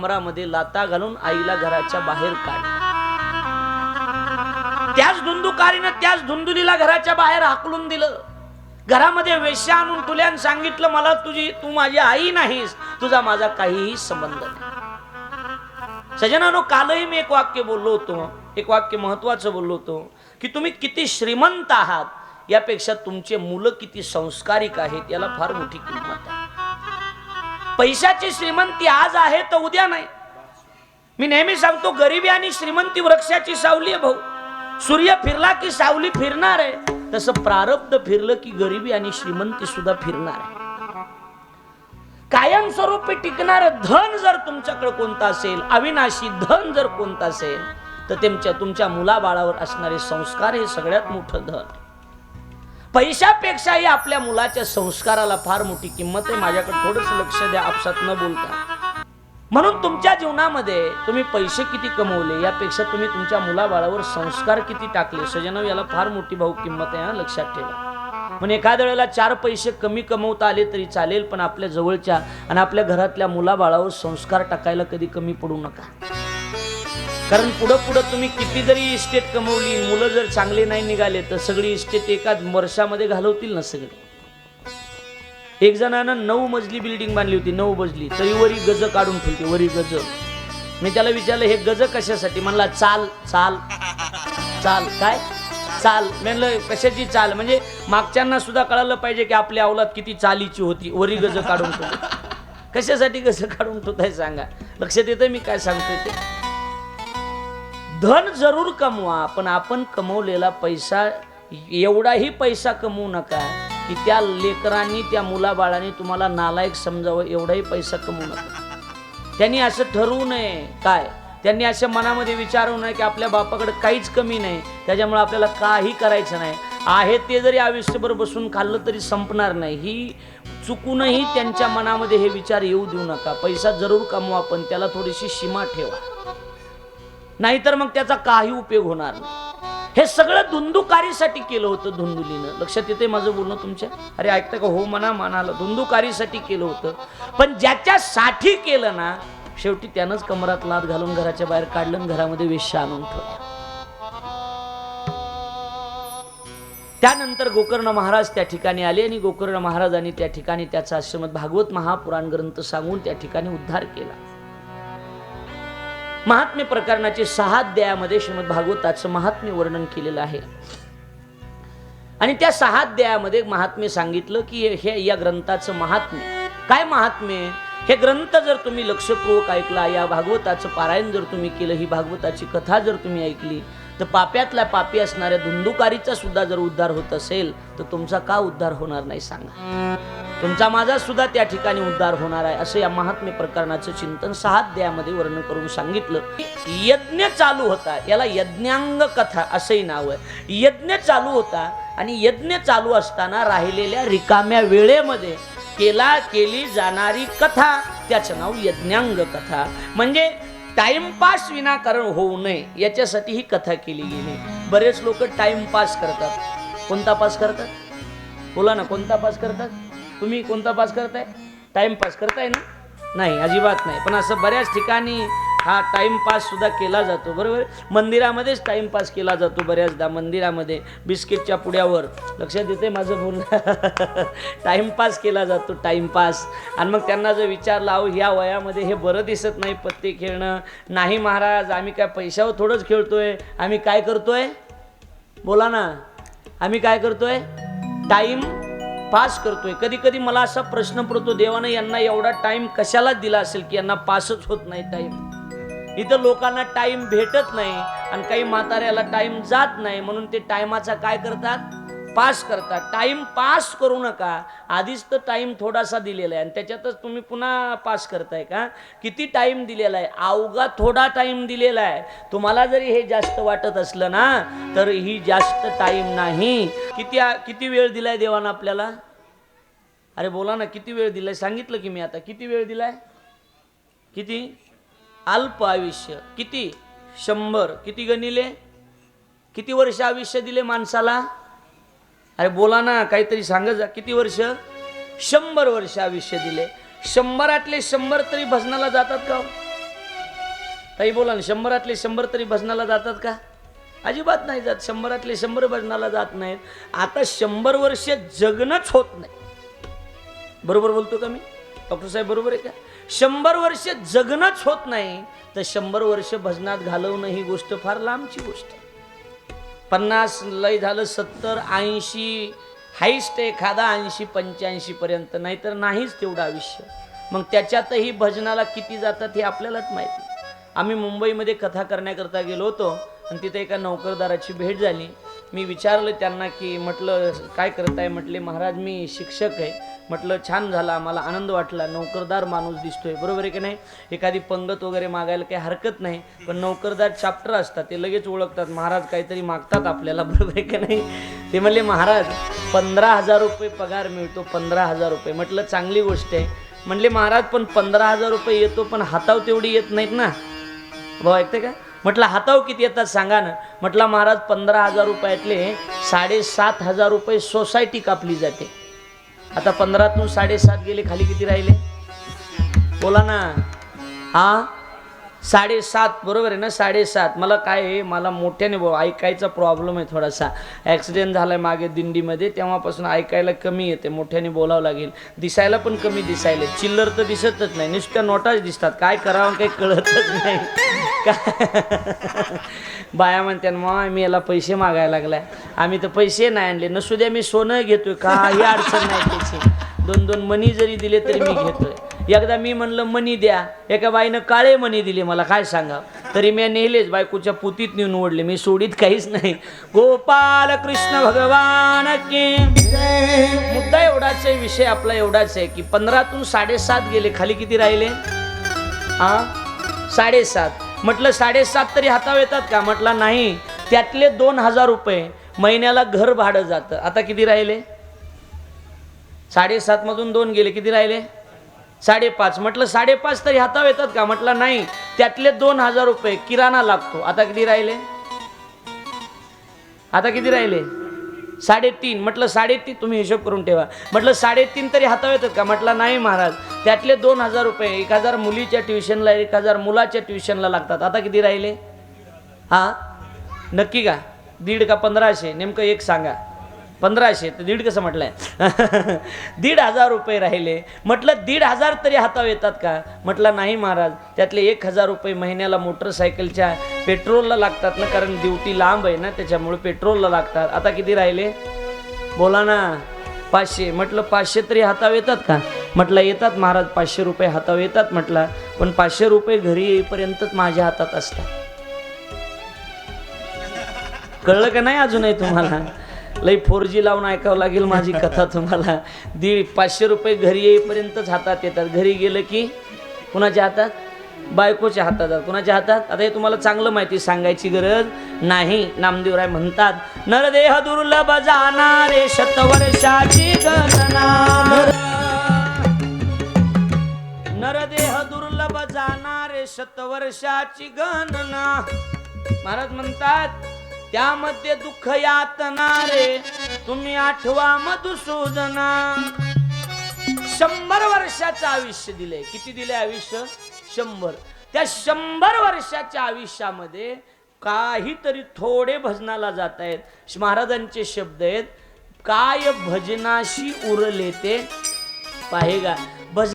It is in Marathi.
कमरामध्ये लाता घालून आईला घराच्या बाहेर काढ त्याच धुंदुकारीनं त्याच धुंदुलीला घराच्या बाहेर हाकलून दिलं. घरामध्ये वेश्या आणून तुल्यान सांगितलं मला तुझी तू माझी आई नाहीस तुझा माझा काहीही संबंध नाही. सजनानो कालही मी एक वाक्य बोललो होतो एक वाक्य महत्वाचं बोललो होतो की तुम्ही किती श्रीमंत आहात यापेक्षा तुमचे मुलं किती संस्कारिक आहेत याला फार मोठी किंमत आहे. पैशाची श्रीमंती आज आहे तर उद्या नाही. मी नेहमी सांगतो गरिबी आणि श्रीमंती वृक्षाची सावली आहे भाऊ. सूर्य फिरला की सावली फिरणार आहे. तसं प्रारब्ध फिरलं की गरिबी आणि श्रीमंती सुद्धा फिरणार आहे. कायमस्वरूपी टिकणार धन जर तुमच्याकडे कोणतं असेल अविनाशी धन जर कोणतं असेल तर तुमच्या तुमच्या मुलाबाळावर असणारे संस्कार हे सगळ्यात मोठं धन आहे. पैशापेक्षाही आपल्या मुलाच्या संस्काराला फार मोठी किंमत आहे. माझ्याकडे थोडंसं लक्ष द्या आपसात न बोलता. म्हणून तुमच्या जीवनामध्ये तुम्ही पैसे किती कमवले यापेक्षा तुम्ही तुमच्या मुलाबाळावर संस्कार किती टाकले? सजनव याला फार मोठी भाऊ किंमत आहे लक्षात ठेवा. पण एखाद्या वेळेला चार पैसे कमी कमवता आले तरी चालेल पण आपल्या जवळच्या आणि आपल्या घरातल्या मुलाबाळावर संस्कार टाकायला कधी कमी पडू नका. कारण पुढं पुढं तुम्ही किती जरी इस्टेट कमवली मुलं जर चांगले नाही निघाले तर सगळी इस्टेट एकाच वर्षामध्ये घालवतील ना सगळे? एक जणानं नऊ मजली बिल्डिंग बांधली होती नऊ मजली. तरी वरी गज काढून ठेवते वरी गज. मी त्याला विचारलं हे गज कशासाठी? म्हणला चाल चाल चाल. काय? चाल. म्हणलं कशाची चाल? म्हणजे मागच्यांना सुद्धा कळालं पाहिजे की आपली अवलाद किती चालीची होती वरी गज काढून ठेवली. कशासाठी गज काढून ठेवताय सांगा? लक्षात येतं मी काय सांगतोय ते? धन जरूर कमवा पण आपण कमवलेला पैसा एवढाही पैसा कमवू नका की त्या लेकरांनी त्या मुलाबाळांनी तुम्हाला नालायक समजावं एवढाही पैसा कमवू नका. त्यांनी असं ठरवू नये. काय? त्यांनी असं मनामध्ये विचारू नये की आपल्या बापाकडे काहीच कमी नाही. त्याच्यामुळे आपल्याला काही करायचं नाही. आहे ते जरी आयुष्यभर बसून खाल्लं तरी संपणार नाही. ही चुकूनही त्यांच्या मनामध्ये हे विचार येऊ देऊ नका. पैसा जरूर कमवा पण त्याला थोडीशी सीमा ठेवा. नाहीतर मग त्याचा काही उपयोग होणार नाही. हे सगळं धुंदुकारीसाठी केलं होतं धुंदुलीनं. लक्षात येते माझं बोलणं तुमच्या? अरे ऐकता का? हो म्हणा म्हणाल. धुंदुकारीसाठी केलं होतं. पण ज्याच्यासाठी केलं ना शेवटी त्यानंच कमरात लाद घालून घराच्या बाहेर काढलं घरामध्ये वेश्या आणून ठेवल्या. त्यानंतर गोकर्ण महाराज त्या ठिकाणी आले आणि गोकर्ण महाराजांनी त्या ठिकाणी त्याचा श्रीमद भागवत महापुराण ग्रंथ सांगून त्या ठिकाणी उद्धार केला. महात्म्य प्रकरणाचे सहा अध्यायामध्ये श्रीमद भागवताचं महात्म्य वर्णन केलेलं आहे. आणि त्या सहा अध्यायामध्ये महात्म्य सांगितलं की हे या ग्रंथाचं महात्म्य. काय महात्म्य? हे ग्रंथ जर तुम्ही लक्षपूर्वक ऐकला या भागवताचं पारायण जर तुम्ही केलं ही भागवताची कथा जर तुम्ही ऐकली तर पाप्यातल्या पापी असणाऱ्या धुंदुकारीचा सुद्धा जर उद्धार होत असेल तर तुमचा का उद्धार होणार नाही सांगा. तुमचा माझा सुद्धा त्या ठिकाणी उद्धार होणार आहे असं या महात्म्य प्रकरणाचं चिंतन सहा अध्यायामध्ये वर्णन करून सांगितलं. यज्ञ चालू होता याला यज्ञांग कथा असंही नाव आहे. यज्ञ चालू होता आणि यज्ञ चालू असताना राहिलेल्या रिकाम्या वेळेमध्ये केला केली जाणारी कथा त्याचं नाव यज्ञांग कथा. म्हणजे टाइमपास विनाकारण होऊ नये याच्यासाठी ही कथा केली गेली. बरेच लोक टाइमपास करतात. कोणता पास करतात? बोला ना कोणता पास करतात? तुम्ही कोणता पास करताय? टाइमपास करताय ना? नाही अजिबात नाही. पण असं बऱ्याच ठिकाणी हा टाईमपास सुद्धा केला जातो बरोबर? मंदिरामध्येच टाईमपास केला जातो बऱ्याचदा मंदिरामध्ये बिस्किटच्या पुड्यावर. लक्षात येते माझं बोलणं? टाईमपास केला जातो टाईमपास आणि मग त्यांना जर विचारलं अहो ह्या वयामध्ये हे बरं दिसत नाही पत्ते खेळणं. नाही महाराज आम्ही काय पैशावर थोडंच खेळतोय. आम्ही काय करतोय? बोला ना. आम्ही काय करतोय? टाईम पास करतोय. कधी कधी मला असा प्रश्न पडतो देवानं यांना एवढा टाईम कशाला दिला असेल की यांना पासच होत नाही टाईम इथं लोकांना टाइम भेटत नाही आणि काही म्हाताऱ्याला टाइम जात नाही म्हणून ते टायमाचा काय करतात? पास करतात. टाइम पास करू नका. आधीच तर टाइम थोडासा दिलेला आहे. आणि त्याच्यातच तुम्ही पुन्हा पास करताय का? किती टाइम दिलेला आहे? अवघा थोडा टाइम दिलेला आहे. तुम्हाला जरी हे जास्त वाटत असलं ना तर ही जास्त टाइम नाही. किती किती वेळ दिलाय देवानं आपल्याला? अरे बोला ना किती वेळ दिलाय? सांगितलं की मी आता. किती वेळ दिलाय? किती? अल्प आयुष्य. किती? शंभर. किती गणिले किती वर्ष आयुष्य दिले माणसाला? अरे बोला ना काहीतरी सांगा जा. किती वर्ष? शंभर वर्ष आयुष्य दिले. शंभरातले शंभर तरी भजनाला जातात का हो? ताई बोला ना शंभरातले शंभर तरी भजनाला जातात का? अजिबात नाही जात. शंभरातले शंभर भजनाला जात नाहीत. आता शंभर वर्ष जगणंच होत नाही. बरोबर बोलतो का मी? डॉक्टर साहेब बरोबर आहे का? शंभर वर्ष जगणंच होत नाही तर शंभर वर्ष भजनात घालवणं ही गोष्ट फार लांबची गोष्ट. आहे पन्नास लय झालं सत्तर ऐंशी हाईस्ट एखादा ऐंशी पंच्याऐंशी पर्यंत नाहीतर नाहीच तेवढं आयुष्य. मग त्याच्यातही भजनाला किती जातात हे आपल्यालाच माहिती. आम्ही मुंबईमध्ये कथा करण्याकरता गेलो होतो आणि तिथे एका नोकरदाराची भेट झाली. मी विचारलं त्यांना की म्हटलं काय करताय? म्हटले महाराज मी शिक्षक आहे. म्हटलं छान झालं आम्हाला आनंद वाटला नोकरदार माणूस दिसतोय. बरोबर आहे की नाही? एखादी पंगत वगैरे मागायला काही हरकत नाही पण नोकरदार चाप्टर असतात ते लगेच ओळखतात. महाराज काहीतरी मागतात आपल्याला बरोबर आहे की नाही? ते म्हणले महाराज पंधरा हजार रुपये पगार मिळतो पंधरा हजार रुपये. म्हटलं चांगली गोष्ट आहे. म्हणले महाराज पण पंधरा हजार रुपये येतो पण हाताव तेवढी येत नाहीत ना? भाऊ ऐकते का? म्हटलं हाताव किती येतात सांगा ना. म्हटलं महाराज पंधरा हजार रुपयातले साडेसात हजार रुपये सोसायटी कापली जाते. आता पंधरातून साडेसात गेले खाली किती राहिले? बोला ना. हा? साडेसात बरोबर आहे ना? साडेसात. मला काय आहे मला मोठ्याने भाऊ ऐकायचा प्रॉब्लेम आहे थोडासा. ॲक्सिडेंट झाला आहे मागे दिंडीमध्ये तेव्हापासून ऐकायला कमी येते. मोठ्याने बोलावं लागेल. दिसायला पण कमी दिसायला. चिल्लर तर दिसतच नाही. नुसत्या नोटाच दिसतात. काय करावं काही कळतच नाही. बाया म्हणते मग मी याला पैसे मागायला लागलाय. आम्ही तर पैसे नाही आणले. नसू द्या मी सोनं घेतोय काही अडचण नाही त्याची. दोन दोन मनी जरी दिले तरी मी घेतोय. एकदा मी म्हणलं मनी द्या. एका बाईनं काळे मनी दिले मला काय सांगा? तरी मी नेलेच बायकोच्या पुतीत नेऊन ओढले मी सोडीत काहीच नाही. गोपाल कृष्ण भगवान मुद्दा एवढाच आहे विषय आपला एवढाच आहे की पंधरातून साडेसात गेले खाली किती राहिले? हा साडेसात. म्हटलं साडेसात तरी हातावर येतात का? म्हटलं नाही. त्यातले दोन हजार रुपये महिन्याला घर भाडं जातं. आता किती राहिले? साडेसातमधून दोन गेले किती राहिले? साडेपाच. म्हटलं साडेपाच तरी हातावर येतात का? म्हटलं नाही. त्यातले दोन हजार रुपये किराणा लागतो. आता किती राहिले? आता किती राहिले? साडेतीन. म्हटलं साडेतीन तुम्ही हिशोब करून ठेवा. म्हटलं साडेतीन तरी हाताळ येतात का? म्हटलं नाही महाराज. त्यातले दोन हजार रुपये एक हजार मुलीच्या ट्युशनला एक हजार मुलाच्या ट्युशनला लागतात. आता किती राहिले? हा? नक्की का? दीड का पंधराशे? नेमकं एक सांगा. पंधराशे. तर दीड कसं म्हटलंय? दीड हजार रुपये राहिले. म्हटलं दीड हजार तरी हातावर येतात का? म्हटलं नाही महाराज. त्यातले एक हजार रुपये महिन्याला मोटरसायकलच्या पेट्रोलला लागतात ना कारण ड्युटी लांब आहे ना त्याच्यामुळे पेट्रोलला लागतात. आता किती राहिले? बोला ना पाचशे. म्हटलं पाचशे तरी हाताव येतात का? म्हटलं येतात महाराज पाचशे रुपये हाताव येतात म्हटलं. पण पाचशे रुपये घरी येईपर्यंतच माझ्या हातात असतात. कळलं का नाही अजूनही तुम्हाला? लई फोर जी लावून ऐकावं लागेल माझी कथा तुम्हाला. दीड पाचशे रुपये घरी येईपर्यंतच हातात येतात. घरी गेलं की कुणाच्या हातात? बायकोच्या हातात कुणाच्या हातात? आता हे तुम्हाला चांगलं माहिती सांगायची गरज नाही. नामदेवराय म्हणतात नरदेह दुर्लभ जाणारे शतवर्षाची गणना नरदेह दुर्लभ जाणारे शतवर्षाची गणना महाराज म्हणतात त्यामध्ये दुःख यातनारे तुम्ही आठवा मधुसूदना शंभर वर्षाचं आयुष्य दिले किती दिले आयुष्य? शंभर. त्या शंभर वर्षाच्या आयुष्यामध्ये काहीतरी थोडे भजनाला जात आहेत महाराजांचे शब्द आहेत काय भजनाशी उरले ते पाहेगा. भज